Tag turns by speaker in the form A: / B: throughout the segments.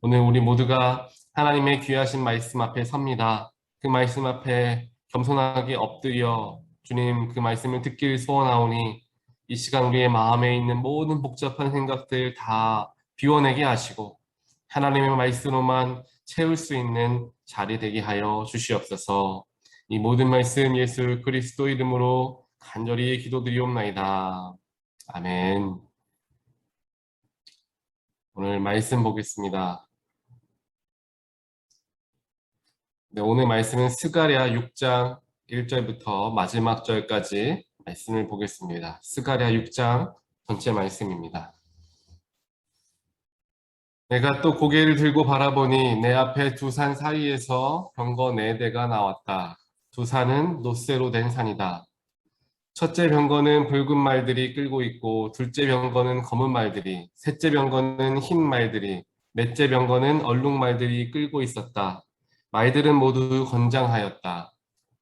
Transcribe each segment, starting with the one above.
A: 오늘 우리 모두가 하나님의 귀하신 말씀 앞에 섭니다. 그 말씀 앞에 겸손하게 엎드려 주님 그 말씀을 듣길 소원하오니 이 시간 우리의 마음에 있는 모든 복잡한 생각들 다 비워내게 하시고 하나님의 말씀으로만 채울 수 있는 자리 되게 하여 주시옵소서. 이 모든 말씀 예수 그리스도 이름으로 간절히 기도드리옵나이다. 아멘. 오늘 말씀 보겠습니다. 네, 오늘 말씀은 스가랴 6장 1절부터 마지막 절까지 말씀을 보겠습니다. 스가랴 6장 전체 말씀입니다. 내가 또 고개를 들고 바라보니 내 앞에 두 산 사이에서 병거 네 대가 나왔다. 두 산은 노쇠로 된 산이다. 첫째 병거는 붉은 말들이 끌고 있고 둘째 병거는 검은 말들이 셋째 병거는 흰 말들이 넷째 병거는 얼룩 말들이 끌고 있었다. 말들은 모두 건장하였다.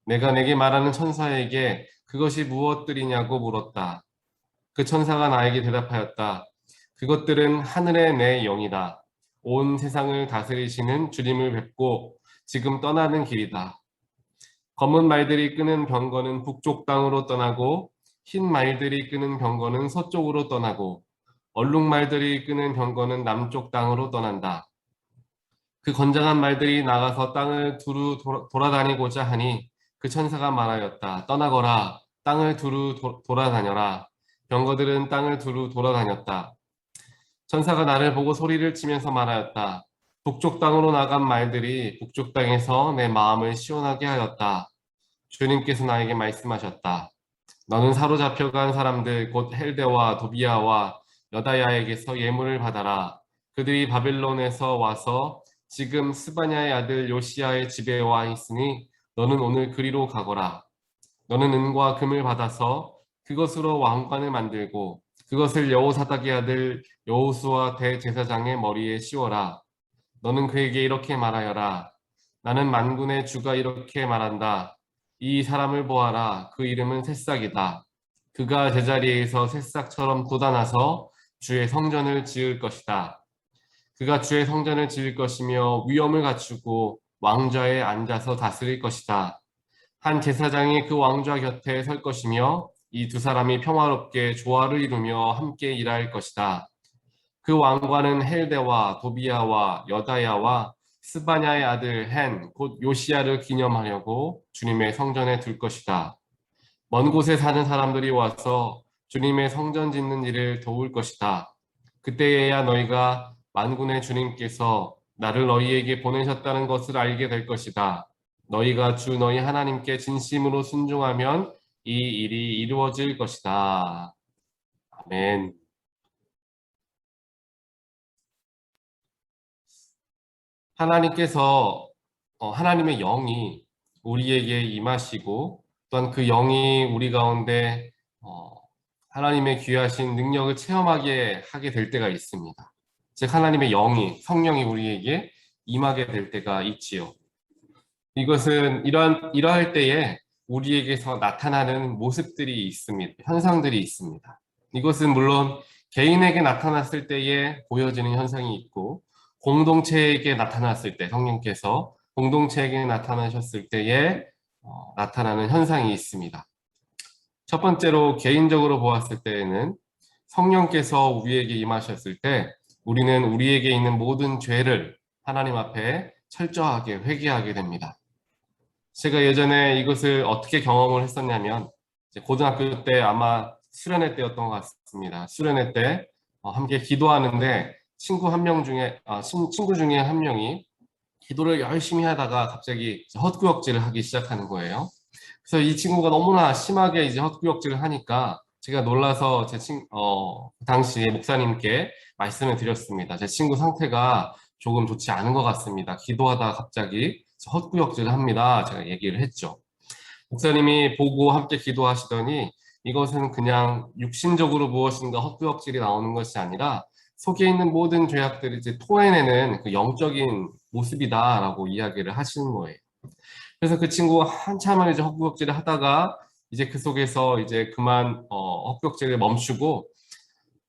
A: 내가 내게 말하는 천사에게 그것이 무엇들이냐고 물었다. 그 천사가 나에게 대답하였다. 그것들은 하늘의 내 영이다. 온 세상을 다스리시는 주님을 뵙고 지금 떠나는 길이다. 검은 말들이 끄는 병거는 북쪽 땅으로 떠나고 흰 말들이 끄는 병거는 서쪽으로 떠나고 얼룩 말들이 끄는 병거는 남쪽 땅으로 떠난다. 그 건장한 말들이 나가서 땅을 두루 돌아다니고자 하니 그 천사가 말하였다. 떠나거라. 땅을 두루 돌아다녀라. 병거들은 땅을 두루 돌아다녔다. 천사가 나를 보고 소리를 치면서 말하였다. 북쪽 땅으로 나간 말들이 북쪽 땅에서 내 마음을 시원하게 하였다. 주님께서 나에게 말씀하셨다. 너는 사로잡혀간 사람들 곧 헬데와 도비아와 여다야에게서 예물을 받아라. 그들이 바벨론에서 와서 지금 스바냐의 아들 요시아의 집에 와 있으니 너는 오늘 그리로 가거라. 너는 은과 금을 받아서 그것으로 왕관을 만들고 그것을 여호사닥의 아들 여호수와 대제사장의 머리에 씌워라. 너는 그에게 이렇게 말하여라. 나는 만군의 주가 이렇게 말한다. 이 사람을 보아라. 그 이름은 새싹이다. 그가 제자리에서 새싹처럼 돋아나서 주의 성전을 지을 것이다. 그가 주의 성전을 지을 것이며 위엄을 갖추고 왕좌에 앉아서 다스릴 것이다. 한 제사장이 그 왕좌 곁에 설 것이며 이 두 사람이 평화롭게 조화를 이루며 함께 일할 것이다. 그 왕과는 헬데와 도비아와 여다야와 스바냐의 아들 헨, 곧 요시아를 기념하려고 주님의 성전에 둘 것이다. 먼 곳에 사는 사람들이 와서 주님의 성전 짓는 일을 도울 것이다. 그때에야 너희가 만군의 주님께서 나를 너희에게 보내셨다는 것을 알게 될 것이다. 너희가 주 너희 하나님께 진심으로 순종하면 이 일이 이루어질 것이다. 아멘. 하나님께서 어, 하나님의 영이 우리에게 임하시고 또한 그 영이 우리 가운데 어, 하나님의 귀하신 능력을 체험하게 하게 될 때가 있습니다. 즉 하나님의 영이 성령이 우리에게 임하게 될 때가 있지요. 이것은 이러한 이러할 때에 우리에게서 나타나는 모습들이 있습니다. 현상들이 있습니다. 이것은 물론 개인에게 나타났을 때에 보여지는 현상이 있고 공동체에게 나타났을 때 성령께서 공동체에게 나타나셨을 때에 어, 나타나는 현상이 있습니다. 첫 번째로 개인적으로 보았을 때에는 성령께서 우리에게 임하셨을 때 우리는 우리에게 있는 모든 죄를 하나님 앞에 철저하게 회개하게 됩니다. 제가 예전에 이것을 어떻게 경험을 했었냐면 고등학교 때 아마 수련회 때였던 것 같습니다. 수련회 때 어, 함께 기도하는데 친구 한 명 중에 아, 친구 중에 한 명이 기도를 열심히 하다가 갑자기 헛구역질을 하기 시작하는 거예요. 그래서 이 친구가 너무나 심하게 이제 헛구역질을 하니까 제가 놀라서 제 친, 어, 그 당시에 목사님께 말씀을 드렸습니다. 제 친구 상태가 조금 좋지 않은 것 같습니다. 기도하다 갑자기 헛구역질을 합니다. 제가 얘기를 했죠. 목사님이 보고 함께 기도하시더니 이것은 그냥 육신적으로 무엇인가 헛구역질이 나오는 것이 아니라 속에 있는 모든 죄악들을 이제 토해내는 그 영적인 모습이다라고 이야기를 하시는 거예요. 그래서 그 친구가 한참을 이제 헛구역질을 하다가 이제 그 속에서 이제 그만 어, 헛구역질을 멈추고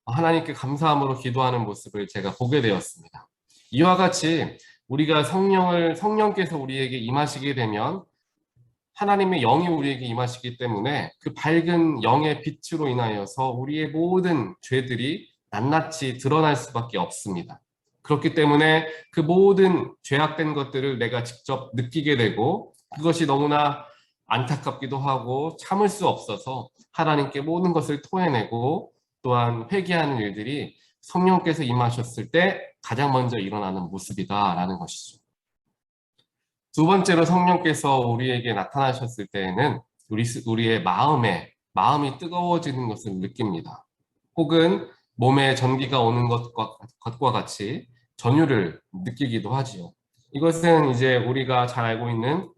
A: 하나님께 감사함으로 기도하는 모습을 제가 보게 되었습니다. 이와 같이 우리가 성령을 성령께서 우리에게 임하시게 되면 하나님의 영이 우리에게 임하시기 때문에 그 밝은 영의 빛으로 인하여서 우리의 모든 죄들이 낱낱이 드러날 수밖에 없습니다. 그렇기 때문에 그 모든 죄악된 것들을 내가 직접 느끼게 되고 그것이 너무나 안타깝기도 하고 참을 수 없어서 하나님께 모든 것을 토해내고 또한 회개하는 일들이 성령께서 임하셨을 때 가장 먼저 일어나는 모습이다라는 것이죠. 두 번째로 성령께서 우리에게 나타나셨을 때에는 우리, 우리의 마음에 마음이 뜨거워지는 것을 느낍니다. 혹은 몸에 전기가 오는 것과, 것과 같이 전율을 느끼기도 하지요. 이것은 이제 우리가 잘 알고 있는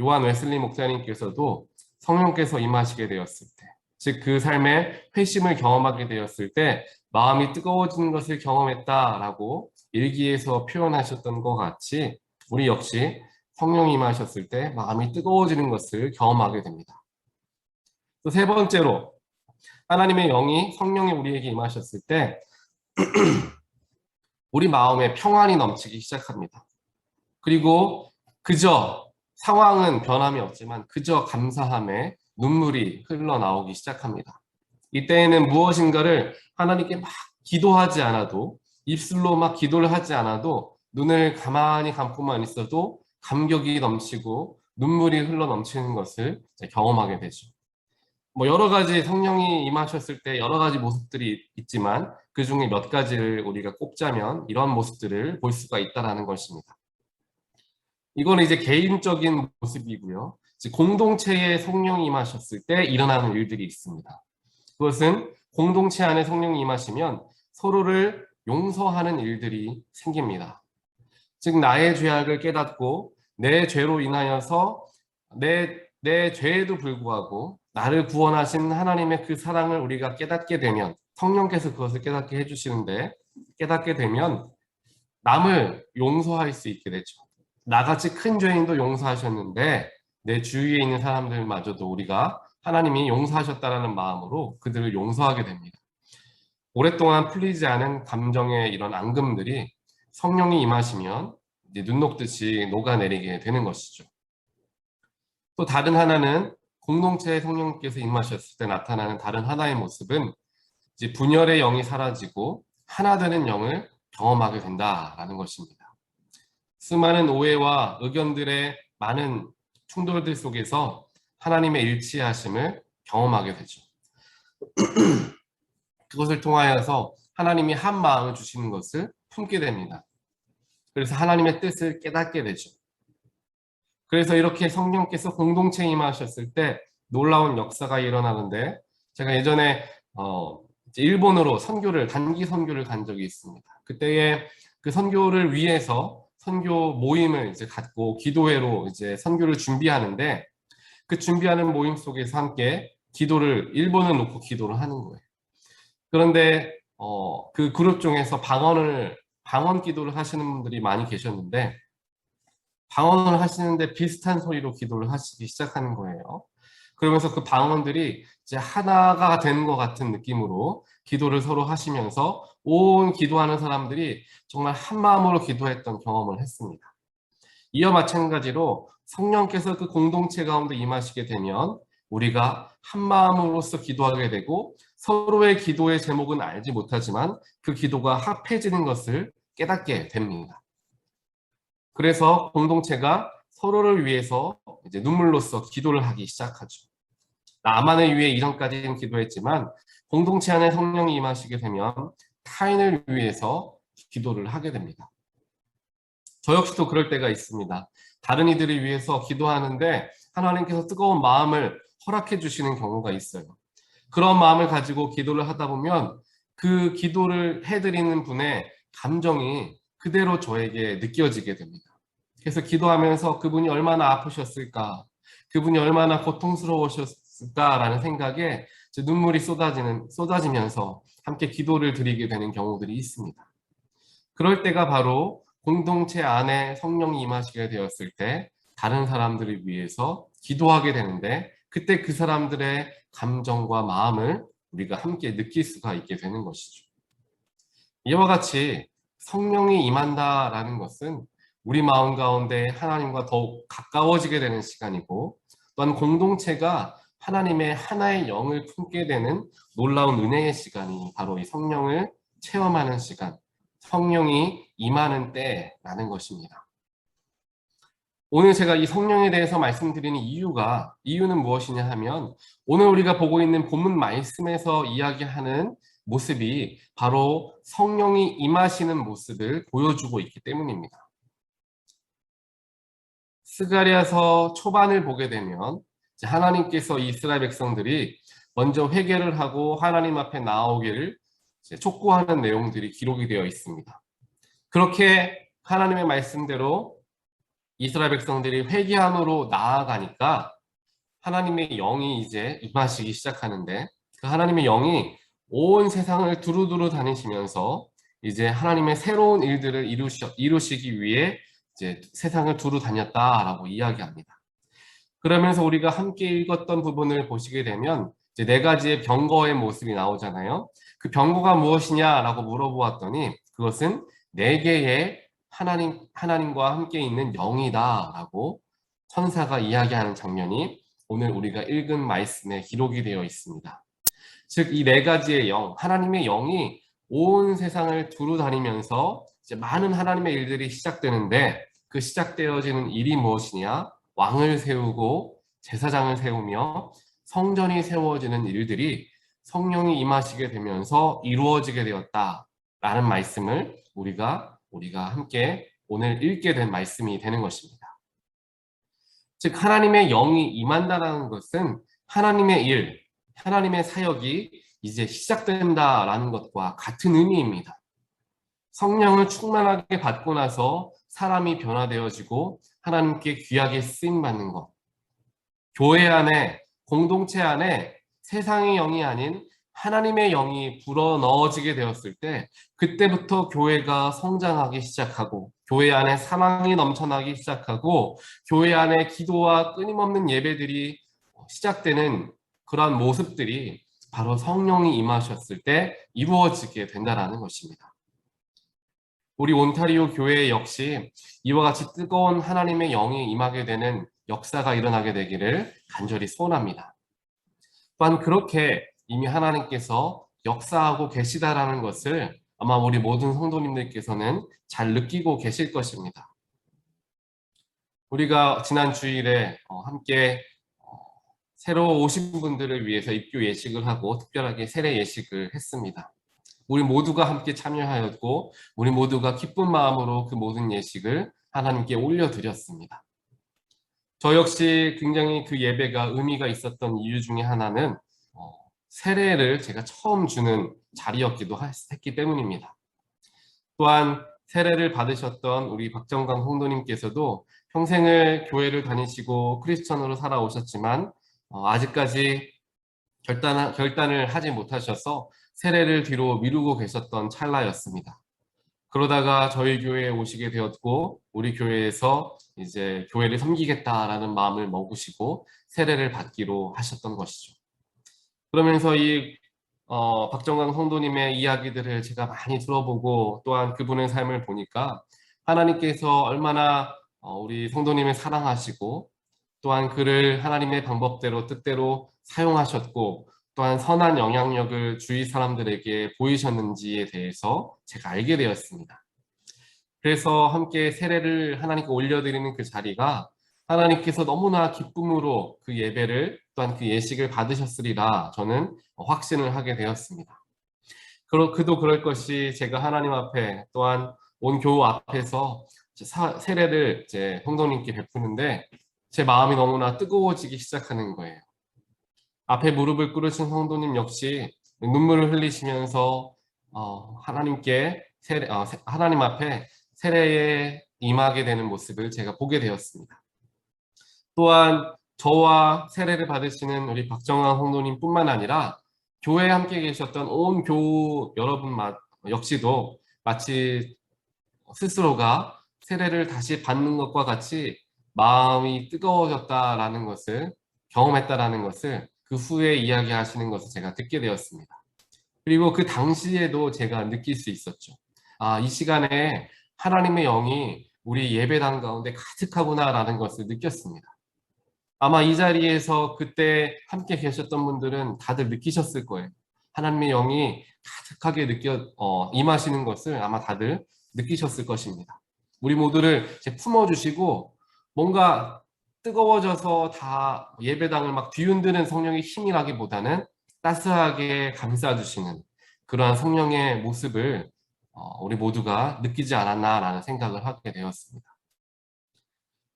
A: 요한 웨슬리 목사님께서도 성령께서 임하시게 되었을 때, 즉 그 삶에 회심을 경험하게 되었을 때 마음이 뜨거워지는 것을 경험했다라고 일기에서 표현하셨던 것 같이 우리 역시 성령이 임하셨을 때 마음이 뜨거워지는 것을 경험하게 됩니다. 또 세 번째로 하나님의 영이 성령이 우리에게 임하셨을 때 우리 마음에 평안이 넘치기 시작합니다. 그리고 그저 상황은 변함이 없지만 그저 감사함에 눈물이 흘러나오기 시작합니다. 이때에는 무엇인가를 하나님께 막 기도하지 않아도 입술로 막 기도를 하지 않아도 눈을 가만히 감고만 있어도 감격이 넘치고 눈물이 흘러 넘치는 것을 경험하게 되죠. 뭐 여러 가지 성령이 임하셨을 때 여러 가지 모습들이 있지만 그 중에 몇 가지를 우리가 꼽자면 이런 모습들을 볼 수가 있다라는 것입니다. 이거는 이제 개인적인 모습이고요. 공동체에 성령이 임하셨을 때 일어나는 일들이 있습니다. 그것은 공동체 안에 성령이 임하시면 서로를 용서하는 일들이 생깁니다. 즉 나의 죄악을 깨닫고 내 죄로 인하여서 내, 내 죄에도 불구하고 나를 구원하신 하나님의 그 사랑을 우리가 깨닫게 되면 성령께서 그것을 깨닫게 해주시는데 깨닫게 되면 남을 용서할 수 있게 되죠. 나같이 큰 죄인도 용서하셨는데 내 주위에 있는 사람들마저도 우리가 하나님이 용서하셨다라는 마음으로 그들을 용서하게 됩니다. 오랫동안 풀리지 않은 감정의 이런 앙금들이 성령이 임하시면 눈 녹듯이 녹아내리게 되는 것이죠. 또 다른 하나는 공동체의 성령께서 임하셨을 때 나타나는 다른 하나의 모습은 이제 분열의 영이 사라지고 하나 되는 영을 경험하게 된다라는 것입니다. 수많은 오해와 의견들의 많은 충돌들 속에서 하나님의 일치하심을 경험하게 되죠. 그것을 통하여서 하나님이 한 마음을 주시는 것을 품게 됩니다. 그래서 하나님의 뜻을 깨닫게 되죠. 그래서 이렇게 성령께서 공동체에 임하셨을 때 놀라운 역사가 일어나는데 제가 예전에 어, 일본으로 선교를 단기 선교를 간 적이 있습니다. 그때에 그 선교를 위해서 선교 모임을 이제 갖고 기도회로 이제 선교를 준비하는데 그 준비하는 모임 속에서 함께 기도를 일본을 놓고 기도를 하는 거예요. 그런데 어, 그 그룹 중에서 방언을 방언 기도를 하시는 분들이 많이 계셨는데 방언을 하시는데 비슷한 소리로 기도를 하시기 시작하는 거예요. 그러면서 그 방언들이 이제 하나가 되는 것 같은 느낌으로 기도를 서로 하시면서 온 기도하는 사람들이 정말 한 마음으로 기도했던 경험을 했습니다. 이와 마찬가지로 성령께서 그 공동체 가운데 임하시게 되면 우리가 한 마음으로서 기도하게 되고 서로의 기도의 제목은 알지 못하지만 그 기도가 합해지는 것을 깨닫게 됩니다. 그래서 공동체가 서로를 위해서 이제 눈물로써 기도를 하기 시작하죠. 나만을 위해 이전까지는 기도했지만 공동체 안에 성령이 임하시게 되면 타인을 위해서 기도를 하게 됩니다. 저 역시도 그럴 때가 있습니다. 다른 이들을 위해서 기도하는데 하나님께서 뜨거운 마음을 허락해 주시는 경우가 있어요. 그런 마음을 가지고 기도를 하다 보면 그 기도를 해드리는 분의 감정이 그대로 저에게 느껴지게 됩니다. 그래서 기도하면서 그분이 얼마나 아프셨을까, 그분이 얼마나 고통스러우셨을까라는 생각에 눈물이 쏟아지는, 쏟아지면서 함께 기도를 드리게 되는 경우들이 있습니다. 그럴 때가 바로 공동체 안에 성령이 임하시게 되었을 때 다른 사람들을 위해서 기도하게 되는데 그때 그 사람들의 감정과 마음을 우리가 함께 느낄 수가 있게 되는 것이죠. 이와 같이 성령이 임한다라는 것은 우리 마음 가운데 하나님과 더욱 가까워지게 되는 시간이고 또한 공동체가 하나님의 하나의 영을 품게 되는 놀라운 은혜의 시간이 바로 이 성령을 체험하는 시간, 성령이 임하는 때라는 것입니다. 오늘 제가 이 성령에 대해서 말씀드리는 이유가 이유는 무엇이냐 하면 오늘 우리가 보고 있는 본문 말씀에서 이야기하는 모습이 바로 성령이 임하시는 모습을 보여주고 있기 때문입니다. 스가리아서 초반을 보게 되면 하나님께서 이스라엘 백성들이 먼저 회개를 하고 하나님 앞에 나오기를 촉구하는 내용들이 기록이 되어 있습니다. 그렇게 하나님의 말씀대로 이스라엘 백성들이 회개함으로 나아가니까 하나님의 영이 이제 임하시기 시작하는데 그 하나님의 영이 온 세상을 두루두루 다니시면서 이제 하나님의 새로운 일들을 이루시, 이루시기 위해 이제 세상을 두루 다녔다라고 이야기합니다. 그러면서 우리가 함께 읽었던 부분을 보시게 되면 이제 네 가지의 병거의 모습이 나오잖아요. 그 병거가 무엇이냐라고 물어보았더니 그것은 네 개의 하나님 하나님과 함께 있는 영이다라고 천사가 이야기하는 장면이 오늘 우리가 읽은 말씀에 기록이 되어 있습니다. 즉 이 네 가지의 영, 하나님의 영이 온 세상을 두루 다니면서 많은 하나님의 일들이 시작되는데 그 시작되어지는 일이 무엇이냐? 왕을 세우고 제사장을 세우며 성전이 세워지는 일들이 성령이 임하시게 되면서 이루어지게 되었다라는 말씀을 우리가 우리가 함께 오늘 읽게 된 말씀이 되는 것입니다. 즉 하나님의 영이 임한다라는 것은 하나님의 일, 하나님의 사역이 이제 시작된다라는 것과 같은 의미입니다. 성령을 충만하게 받고 나서 사람이 변화되어지고 하나님께 귀하게 쓰임 받는 것. 교회 안에 공동체 안에 세상의 영이 아닌 하나님의 영이 불어 넣어지게 되었을 때 그때부터 교회가 성장하기 시작하고 교회 안에 사랑이 넘쳐나기 시작하고 교회 안에 기도와 끊임없는 예배들이 시작되는 그러한 모습들이 바로 성령이 임하셨을 때 이루어지게 된다라는 것입니다. 우리 온타리오 교회 역시 이와 같이 뜨거운 하나님의 영이 임하게 되는 역사가 일어나게 되기를 간절히 소원합니다. 또한 그렇게 이미 하나님께서 역사하고 계시다라는 것을 아마 우리 모든 성도님들께서는 잘 느끼고 계실 것입니다. 우리가 지난 주일에 어, 함께 어, 새로 오신 분들을 위해서 입교 예식을 하고 특별하게 세례 예식을 했습니다. 우리 모두가 함께 참여하였고 우리 모두가 기쁜 마음으로 그 모든 예식을 하나님께 올려드렸습니다. 저 역시 굉장히 그 예배가 의미가 있었던 이유 중에 하나는 어, 세례를 제가 처음 주는 자리였기도 했기 때문입니다. 또한 세례를 받으셨던 우리 박정강 성도님께서도 평생을 교회를 다니시고 크리스천으로 살아오셨지만 어, 아직까지 결단, 결단을 하지 못하셔서 세례를 뒤로 미루고 계셨던 찰나였습니다. 그러다가 저희 교회에 오시게 되었고 우리 교회에서 이제 교회를 섬기겠다라는 마음을 먹으시고 세례를 받기로 하셨던 것이죠. 그러면서 이 어, 박정강 성도님의 이야기들을 제가 많이 들어보고 또한 그분의 삶을 보니까 하나님께서 얼마나 어, 우리 성도님을 사랑하시고 또한 그를 하나님의 방법대로 뜻대로 사용하셨고 또한 선한 영향력을 주위 사람들에게 보이셨는지에 대해서 제가 알게 되었습니다. 그래서 함께 세례를 하나님께 올려드리는 그 자리가 하나님께서 너무나 기쁨으로 그 예배를 또한 그 예식을 받으셨으리라 저는 확신을 하게 되었습니다. 그도 그럴 것이 제가 하나님 앞에 또한 온 교우 앞에서 세례를 제 성도님께 베푸는데 제 마음이 너무나 뜨거워지기 시작하는 거예요. 앞에 무릎을 꿇으신 성도님 역시 눈물을 흘리시면서 어, 하나님께 세례, 어, 하나님 앞에 세례에 임하게 되는 모습을 제가 보게 되었습니다. 또한 저와 세례를 받으시는 우리 박정환 성도님 뿐만 아니라 교회에 함께 계셨던 온 교우 여러분 역시도 마치 스스로가 세례를 다시 받는 것과 같이 마음이 뜨거워졌다라는 것을 경험했다라는 것을 그 후에 이야기하시는 것을 제가 듣게 되었습니다. 그리고 그 당시에도 제가 느낄 수 있었죠. 아, 이 시간에 하나님의 영이 우리 예배당 가운데 가득하구나라는 것을 느꼈습니다. 아마 이 자리에서 그때 함께 계셨던 분들은 다들 느끼셨을 거예요. 하나님의 영이 가득하게 느껴 어, 임하시는 것을 아마 다들 느끼셨을 것입니다. 우리 모두를 품어주시고 뭔가 뜨거워져서 다 예배당을 막 뒤흔드는 성령의 힘이라기보다는 따스하게 감싸주시는 그러한 성령의 모습을 어, 우리 모두가 느끼지 않았나라는 생각을 하게 되었습니다.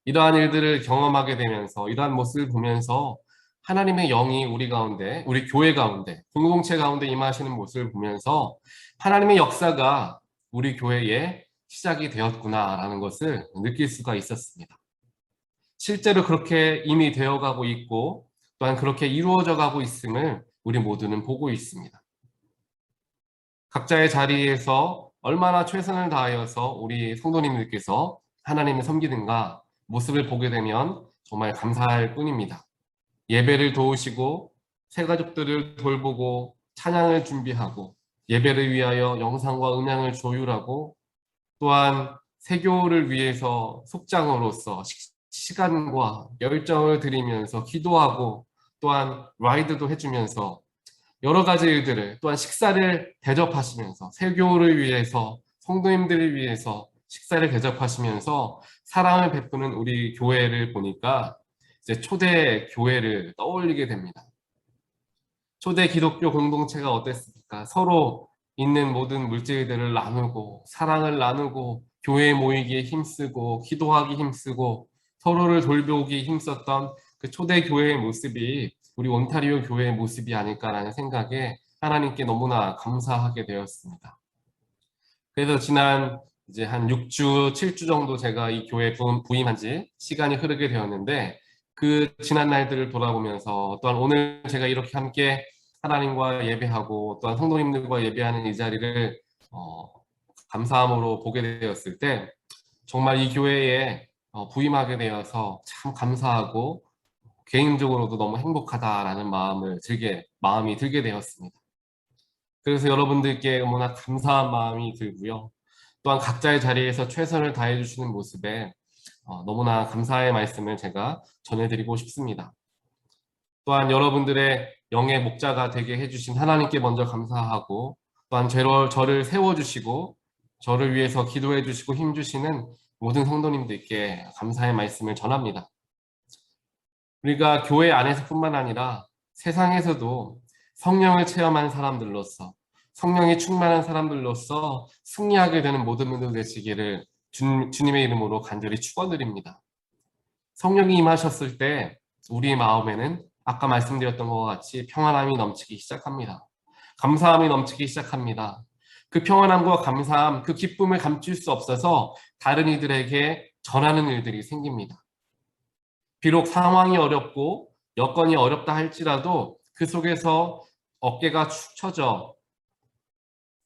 A: 이러한 일들을 경험하게 되면서 이러한 모습을 보면서 하나님의 영이 우리 가운데, 우리 교회 가운데, 공동체 가운데 임하시는 모습을 보면서 하나님의 역사가 우리 교회에 시작이 되었구나라는 것을 느낄 수가 있었습니다. 실제로 그렇게 이미 되어가고 있고 또한 그렇게 이루어져 가고 있음을 우리 모두는 보고 있습니다. 각자의 자리에서 얼마나 최선을 다하여서 우리 성도님들께서 하나님을 섬기는가 모습을 보게 되면 정말 감사할 뿐입니다. 예배를 도우시고 새 가족들을 돌보고 찬양을 준비하고 예배를 위하여 영상과 음향을 조율하고 또한 세교를 위해서 속장으로서 시간과 열정을 들이면서 기도하고 또한 라이드도 해주면서 여러 가지 일들을 또한 식사를 대접하시면서 세교를 위해서 성도님들을 위해서 식사를 대접하시면서 사랑을 베푸는 우리 교회를 보니까 이제 초대 교회를 떠올리게 됩니다. 초대 기독교 공동체가 어땠습니까? 서로 있는 모든 물질들을 나누고 사랑을 나누고 교회 모이기에 힘쓰고 기도하기 힘쓰고 서로를 돌보기 힘썼던 그 초대 교회의 모습이 우리 온타리오 교회의 모습이 아닐까라는 생각에 하나님께 너무나 감사하게 되었습니다. 그래서 지난 이제 한 6주, 7주 정도 제가 이 교회에 부임한 지 시간이 흐르게 되었는데 그 지난 날들을 돌아보면서 또한 오늘 제가 이렇게 함께 하나님과 예배하고 또한 성도님들과 예배하는 이 자리를 어, 감사함으로 보게 되었을 때 정말 이 교회에 어, 부임하게 되어서 참 감사하고 개인적으로도 너무 행복하다라는 마음을 들게 마음이 들게 되었습니다. 그래서 여러분들께 너무나 감사한 마음이 들고요. 또한 각자의 자리에서 최선을 다해 주시는 모습에 어, 너무나 감사의 말씀을 제가 전해드리고 싶습니다. 또한 여러분들의 영의 목자가 되게 해주신 하나님께 먼저 감사하고 또한 저를, 저를 세워주시고 저를 위해서 기도해 주시고 힘주시는 모든 성도님들께 감사의 말씀을 전합니다. 우리가 교회 안에서뿐만 아니라 세상에서도 성령을 체험한 사람들로서 성령이 충만한 사람들로서 승리하게 되는 모든 분들 되시기를 주, 주님의 이름으로 간절히 축원드립니다. 성령이 임하셨을 때 우리 마음에는 아까 말씀드렸던 것과 같이 평안함이 넘치기 시작합니다. 감사함이 넘치기 시작합니다. 그 평안함과 감사함, 그 기쁨을 감출 수 없어서 다른 이들에게 전하는 일들이 생깁니다. 비록 상황이 어렵고 여건이 어렵다 할지라도 그 속에서 어깨가 축 처져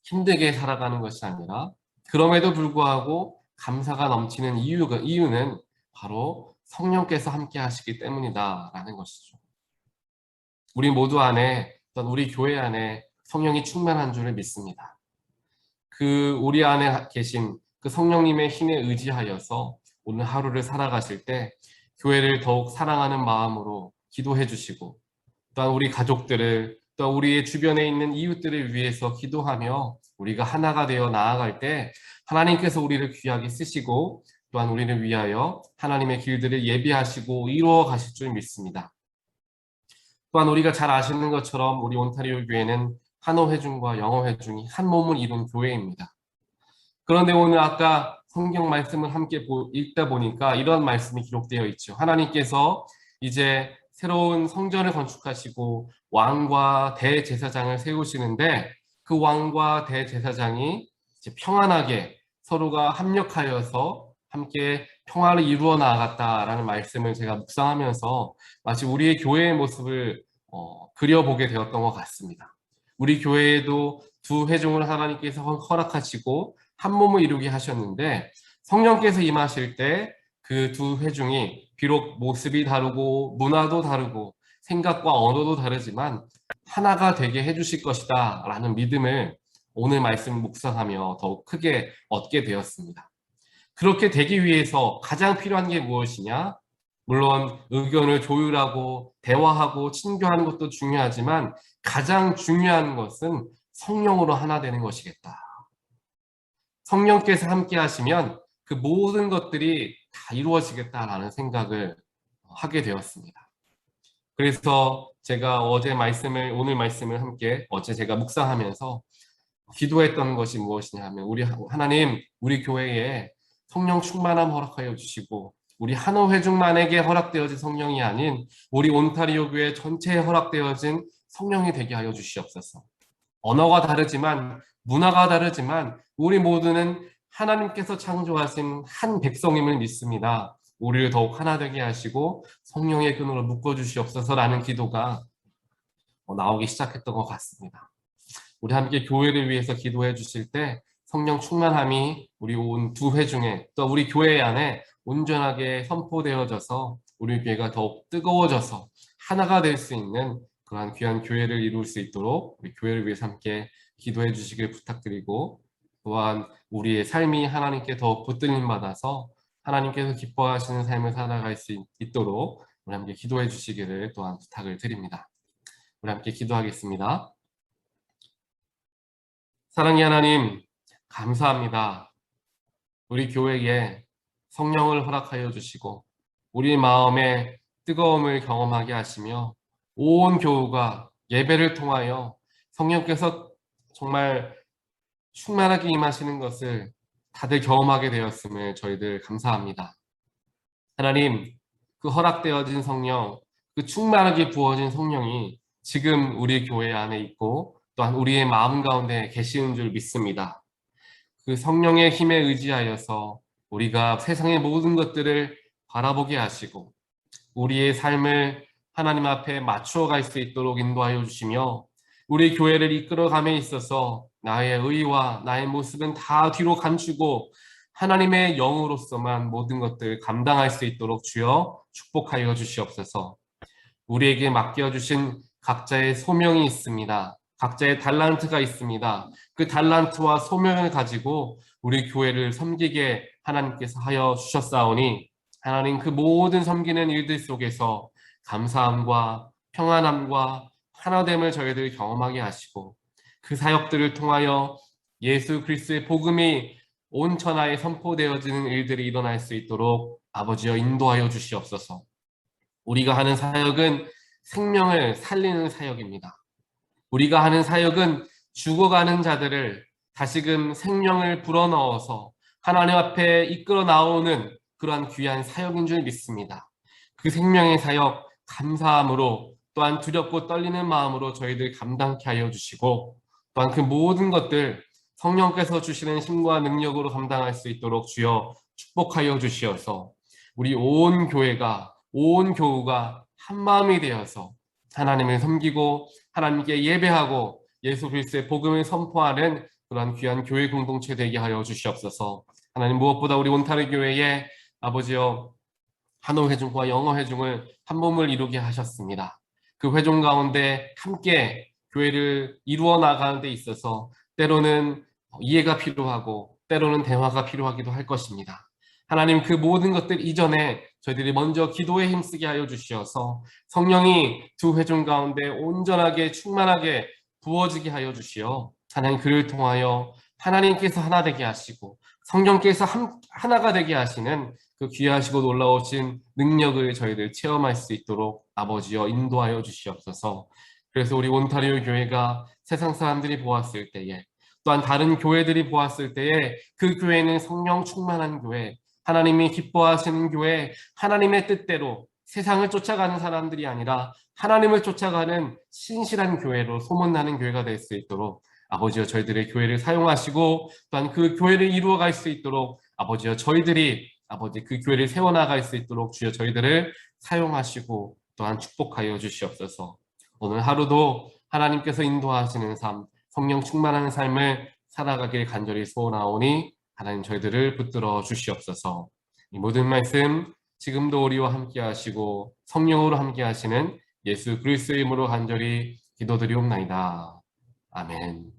A: 힘들게 살아가는 것이 아니라 그럼에도 불구하고 감사가 넘치는 이유가, 이유는 바로 성령께서 함께 하시기 때문이다라는 것이죠. 우리 모두 안에 우리 교회 안에 성령이 충만한 줄을 믿습니다. 그 우리 안에 계신 그 성령님의 힘에 의지하여서 오늘 하루를 살아가실 때 교회를 더욱 사랑하는 마음으로 기도해 주시고 또한 우리 가족들을 또 우리의 주변에 있는 이웃들을 위해서 기도하며 우리가 하나가 되어 나아갈 때 하나님께서 우리를 귀하게 쓰시고 또한 우리를 위하여 하나님의 길들을 예비하시고 이루어 가실 줄 믿습니다. 또한 우리가 잘 아시는 것처럼 우리 온타리오 교회는 한어 회중과 영어 회중이 한 몸을 이룬 교회입니다. 그런데 오늘 아까 성경 말씀을 함께 읽다 보니까 이런 말씀이 기록되어 있죠. 하나님께서 이제 새로운 성전을 건축하시고 왕과 대제사장을 세우시는데 그 왕과 대제사장이 평안하게 서로가 합력하여서 함께 평화를 이루어 나갔다라는 말씀을 제가 묵상하면서 마치 우리의 교회의 모습을 어, 그려보게 되었던 것 같습니다. 우리 교회에도 두 회중을 하나님께서 허락하시고 한 몸을 이루게 하셨는데 성령께서 임하실 때 그 두 회중이 비록 모습이 다르고 문화도 다르고 생각과 언어도 다르지만 하나가 되게 해주실 것이다 라는 믿음을 오늘 말씀 묵상하며 더욱 크게 얻게 되었습니다. 그렇게 되기 위해서 가장 필요한 게 무엇이냐? 물론 의견을 조율하고 대화하고 친교하는 것도 중요하지만 가장 중요한 것은 성령으로 하나 되는 것이겠다. 성령께서 함께 하시면 그 모든 것들이 다 이루어지겠다라는 생각을 하게 되었습니다. 그래서 제가 어제 말씀을 오늘 말씀을 함께 어제 제가 묵상하면서 기도했던 것이 무엇이냐 하면 우리 하나님 우리 교회에 성령 충만함 허락하여 주시고 우리 한호 회중만에게 허락되어진 성령이 아닌 우리 온타리오 교회 전체에 허락되어진 성령이 되게 하여 주시옵소서. 언어가 다르지만 문화가 다르지만 우리 모두는 하나님께서 창조하신 한 백성임을 믿습니다. 우리를 더욱 하나 되게 하시고 성령의 끈으로 묶어 주시옵소서라는 기도가 나오기 시작했던 것 같습니다. 우리 함께 교회를 위해서 기도해 주실 때 성령 충만함이 우리 온 두 회 중에 또 우리 교회 안에 온전하게 선포되어져서 우리 교회가 더욱 뜨거워져서 하나가 될 수 있는 그러한 귀한 교회를 이룰 수 있도록 우리 교회를 위해서 함께 기도해 주시길 부탁드리고 또한 우리의 삶이 하나님께 더욱 붙들림 받아서 하나님께서 기뻐하시는 삶을 살아갈 수 있도록 우리 함께 기도해 주시기를 또한 부탁을 드립니다. 우리 함께 기도하겠습니다. 사랑의 하나님, 감사합니다. 우리 교회에 성령을 허락하여 주시고 우리 마음에 뜨거움을 경험하게 하시며 온 교우가 예배를 통하여 성령께서 정말 충만하게 임하시는 것을 다들 경험하게 되었음을 저희들 감사합니다. 하나님, 그 허락되어진 성령, 그 충만하게 부어진 성령이 지금 우리 교회 안에 있고 또한 우리의 마음 가운데 계시는 줄 믿습니다. 그 성령의 힘에 의지하여서 우리가 세상의 모든 것들을 바라보게 하시고 우리의 삶을 하나님 앞에 맞추어 갈 수 있도록 인도하여 주시며 우리 교회를 이끌어감에 있어서 나의 의와 나의 모습은 다 뒤로 감추고 하나님의 영으로서만 모든 것들 감당할 수 있도록 주여 축복하여 주시옵소서. 우리에게 맡겨주신 각자의 소명이 있습니다. 각자의 달란트가 있습니다. 그 달란트와 소명을 가지고 우리 교회를 섬기게 하나님께서 하여 주셨사오니 하나님 그 모든 섬기는 일들 속에서 감사함과 평안함과 하나됨을 저희들 경험하게 하시고 그 사역들을 통하여 예수 그리스도의 복음이 온 천하에 선포되어지는 일들이 일어날 수 있도록 아버지여 인도하여 주시옵소서. 우리가 하는 사역은 생명을 살리는 사역입니다. 우리가 하는 사역은 죽어가는 자들을 다시금 생명을 불어넣어서 하나님 앞에 이끌어 나오는 그러한 귀한 사역인 줄 믿습니다. 그 생명의 사역 감사함으로 또한 두렵고 떨리는 마음으로 저희들 감당케 하여 주시고 또한 그 모든 것들 성령께서 주시는 힘과 능력으로 감당할 수 있도록 주여 축복하여 주시어서 우리 온 교회가 온 교우가 한 마음이 되어서 하나님을 섬기고 하나님께 예배하고 예수 그리스도의 복음을 선포하는 그러한 귀한 교회 공동체 되게 하여 주시옵소서. 하나님 무엇보다 우리 온타르 교회에 아버지여 한호 회중과 영어 회중을 한 몸을 이루게 하셨습니다. 그 회중 가운데 함께 교회를 이루어 나가는 데 있어서 때로는 이해가 필요하고 때로는 대화가 필요하기도 할 것입니다. 하나님 그 모든 것들 이전에 저희들이 먼저 기도에 힘쓰게 하여 주시어서 성령이 두 회중 가운데 온전하게 충만하게 부어지게 하여 주시어 하나님 그를 통하여 하나님께서 하나 되게 하시고 성령께서 한, 하나가 되게 하시는 그 귀하시고 놀라우신 능력을 저희들 체험할 수 있도록 아버지여 인도하여 주시옵소서. 그래서 우리 온타리오 교회가 세상 사람들이 보았을 때에 또한 다른 교회들이 보았을 때에 그 교회는 성령 충만한 교회, 하나님이 기뻐하시는 교회, 하나님의 뜻대로 세상을 쫓아가는 사람들이 아니라 하나님을 쫓아가는 신실한 교회로 소문나는 교회가 될 수 있도록 아버지여 저희들의 교회를 사용하시고 또한 그 교회를 이루어갈 수 있도록 아버지여 저희들이 아버지 그 교회를 세워나갈 수 있도록 주여 저희들을 사용하시고 또한 축복하여 주시옵소서 오늘 하루도 하나님께서 인도하시는 삶 성령 충만한 삶을 살아가길 간절히 소원하오니 하나님 저희들을 붙들어 주시옵소서. 이 모든 말씀 지금도 우리와 함께 하시고 성령으로 함께 하시는 예수 그리스도의 이름으로 간절히 기도드리옵나이다. 아멘.